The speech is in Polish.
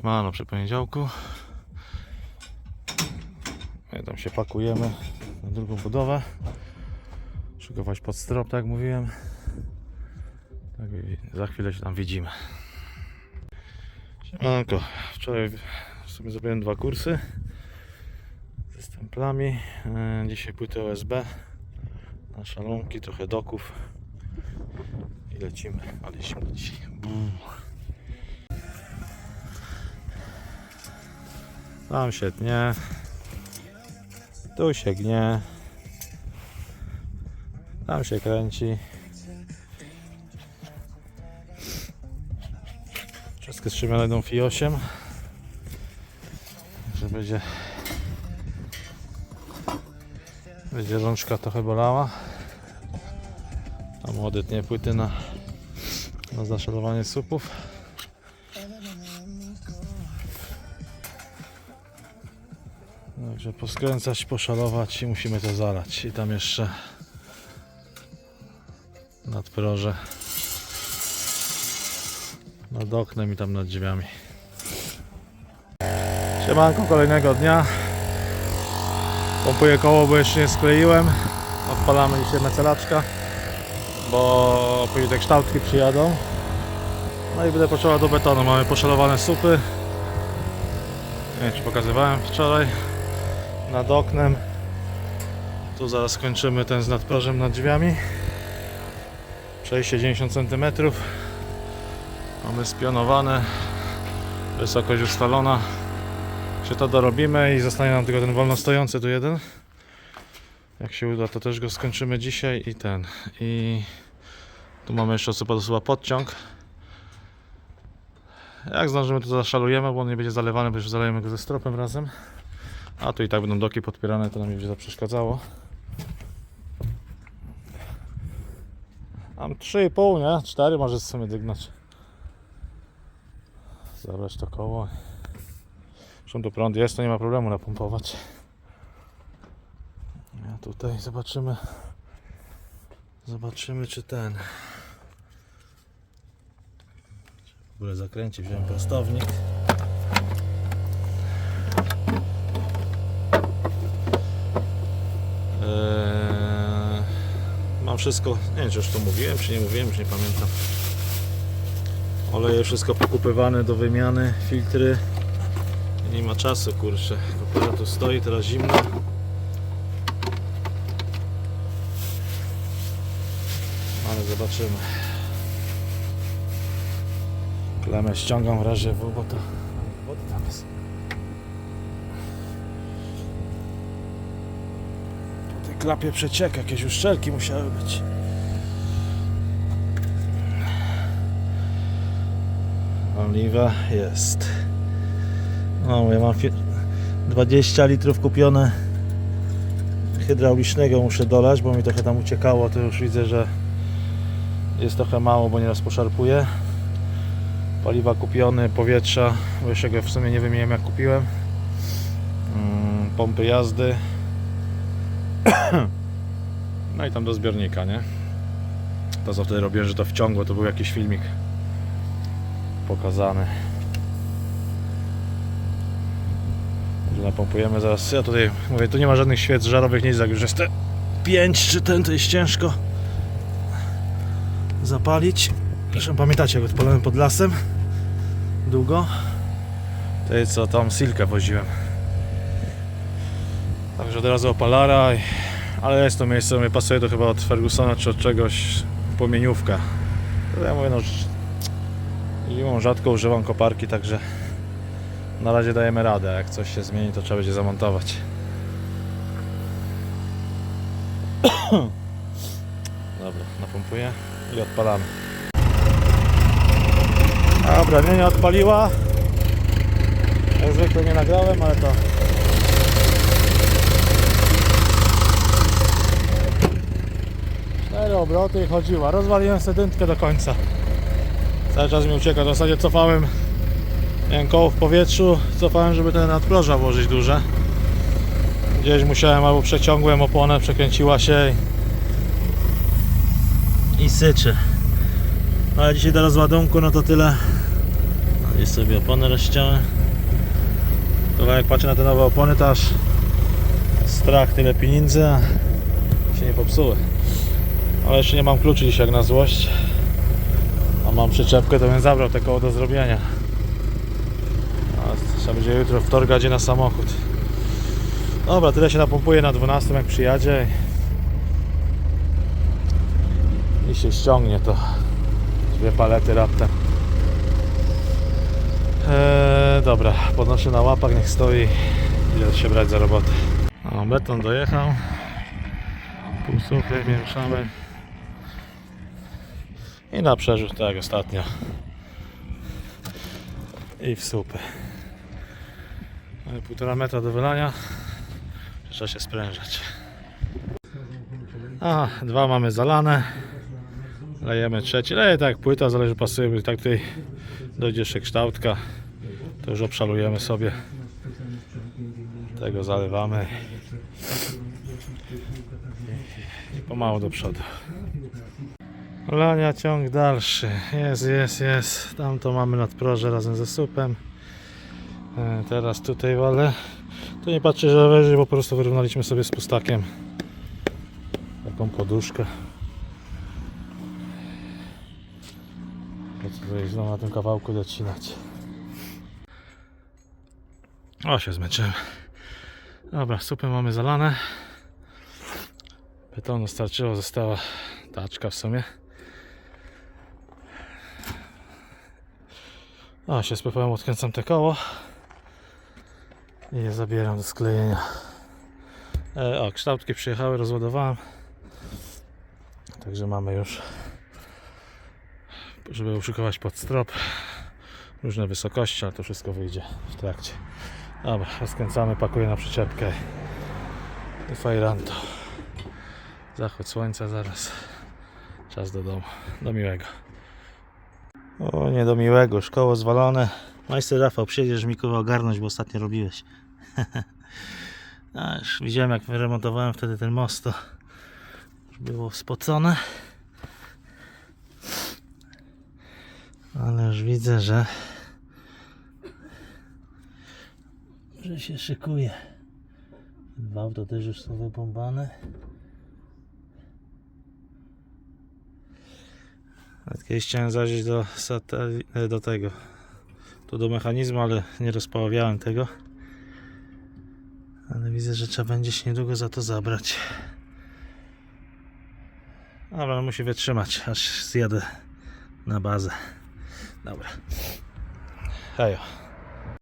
Siemano przy poniedziałku. My tam się pakujemy na drugą budowę. Szykować pod strop, tak jak mówiłem. Tak, za chwilę się tam widzimy. Siemanko. Wczoraj sobie zrobiłem dwa kursy ze stemplami. E, Dzisiaj płyty OSB na szalonki, trochę doków i lecimy, ale zimno dzisiaj. Bum. Tam się tnie. Tu się gnie. Tam się kręci. Wszystkie strzemione idą FI 8. Że będzie będzie rączka trochę bolała. A młody tnie płyty na, na zaszalowanie supów. Także poskręcać, poszalować i musimy to zalać. I tam jeszcze nadproże nad oknem i tam nad drzwiami. Siemanko kolejnego dnia. Pompuję koło, bo jeszcze nie skleiłem. Odpalamy dzisiaj mecelaczka, bo później te kształtki przyjadą. No i będę potrzeba do betonu. Mamy poszalowane supy. Nie wiem, czy pokazywałem wczoraj nad oknem. Tu zaraz skończymy ten z nadprożem nad drzwiami. Przejście 90 cm. Mamy spionowane. Wysokość ustalona. Czy to dorobimy i zostanie nam tylko ten wolno stojący tu jeden. Jak się uda, to też go skończymy dzisiaj i ten. I tu mamy jeszcze co podosuwa podciąg. Jak zdążymy, to zaszalujemy, bo on nie będzie zalewany, bo już zalejemy go ze stropem razem. A tu i tak będą doki podpierane, to nam nie będzie przeszkadzało. Mam 3,5, nie? 4 może sobie dygnąć. Zabrać to koło. Zresztą tu prąd jest, to nie ma problemu napompować. A tutaj zobaczymy. Zobaczymy czy ten. W ogóle zakręci, wziąłem prostownik. Wszystko, nie wiem czy już to mówiłem, czy nie mówiłem, już nie pamiętam. Oleje wszystko pokupywane do wymiany, filtry. Nie ma czasu, kurczę. Kopera tu stoi, teraz zimno. Ale zobaczymy. Klemę ściągam w razie W, bo to tam jest. Po tej klapie przeciek, jakieś uszczelki musiały być. Oliwa jest. No, ja mam fi- 20 litrów kupione hydraulicznego muszę dolać, bo mi trochę tam uciekało, to już widzę, że jest trochę mało, bo nieraz poszarpuję. Paliwa kupione, powietrza, bo jeszcze go w sumie nie wymieniłem jak kupiłem. Mm, Pompy jazdy. No i tam do zbiornika, nie? To co wtedy robiłem, że to wciągło, to był jakiś filmik pokazany. Napompujemy zaraz. Ja tutaj mówię, tu nie ma żadnych świec żarowych, nic, jak już jest te 5 czy ten, to jest ciężko zapalić. Zresztą pamiętacie, jak odpalałem pod lasem długo. To jest co tam silkę woziłem. Także od razu opalara, ale jest to miejsce, mnie pasuje to chyba od Fergusona czy od czegoś płomieniówka. Ja mówię, no zimą rzadko używam koparki, także na razie dajemy radę. Jak coś się zmieni, to trzeba będzie zamontować. Dobra, napompuję i odpalamy. Dobra, mnie nie odpaliła. Jak zwykle nie nagrałem, ale to. Cztery obroty i chodziła. Rozwaliłem sedynkę do końca. Cały czas mi ucieka. W zasadzie cofałem koło w powietrzu, cofałem, żeby ten nadproża włożyć duże. Gdzieś musiałem albo przeciągłem oponę, przekręciła się i, i syczy. No ale dzisiaj do rozładunku, no to tyle. Gdzieś sobie opony rozciąłem. To jak patrzę na te nowe opony, to aż strach tyle pieniędzy, a się nie popsuły. Ale jeszcze nie mam kluczy dzisiaj jak na złość. A mam przyczepkę, to bym zabrał te koło do zrobienia. A trzeba będzie jutro wtorgać na samochód. Dobra, tyle się napompuje na 12 jak przyjadzie i, się ściągnie to dwie palety raptem. Eee, dobra, podnoszę na łapach, niech stoi idę się brać za robotę. O, beton dojechał. Półsuchy mieszamy. I na przerzut, tak ostatnio. I w supy. Mamy półtora metra do wylania. Trzeba się sprężać. A, dwa mamy zalane. Lejemy trzeci. Leje tak jak płyta, zależy pasuje, tak tutaj dojdzie jeszcze kształtka. To już obszalujemy sobie. Tego zalewamy. I pomału do przodu. Lania ciąg dalszy. Jest, jest, jest. Tam to mamy nadproże razem ze supem. E, Teraz tutaj walę. Tu nie patrzę, że bo po prostu wyrównaliśmy sobie z pustakiem taką poduszkę. Tutaj znowu na tym kawałku docinać. O, się zmęczyłem. Dobra, supy mamy zalane. Betonu starczyło, została taczka w sumie. O, się z PPM odkręcam te koło i je zabieram do sklejenia. E, o, kształtki przyjechały, rozładowałem. Także mamy już, żeby uszykować pod strop, różne wysokości, ale to wszystko wyjdzie w trakcie. Dobra, rozkręcamy, pakuję na przyczepkę i fajranto. Zachód słońca zaraz. Czas do domu. Do miłego. O, nie do miłego. Szkoło zwalone. Majster Rafał, przyjedziesz mi kurwa ogarnąć, bo ostatnio robiłeś. A, już widziałem jak wyremontowałem wtedy ten most, to już było spocone. Ale już widzę, że że się szykuje. Dwa to też już są wypompane. Nawet Kiedyś chciałem zajrzeć do, e, do tego, tu do mechanizmu, ale nie rozpaławiałem tego. Ale widzę, że trzeba będzie się niedługo za to zabrać. Ale on musi wytrzymać, aż zjadę na bazę. Dobra. Hejo.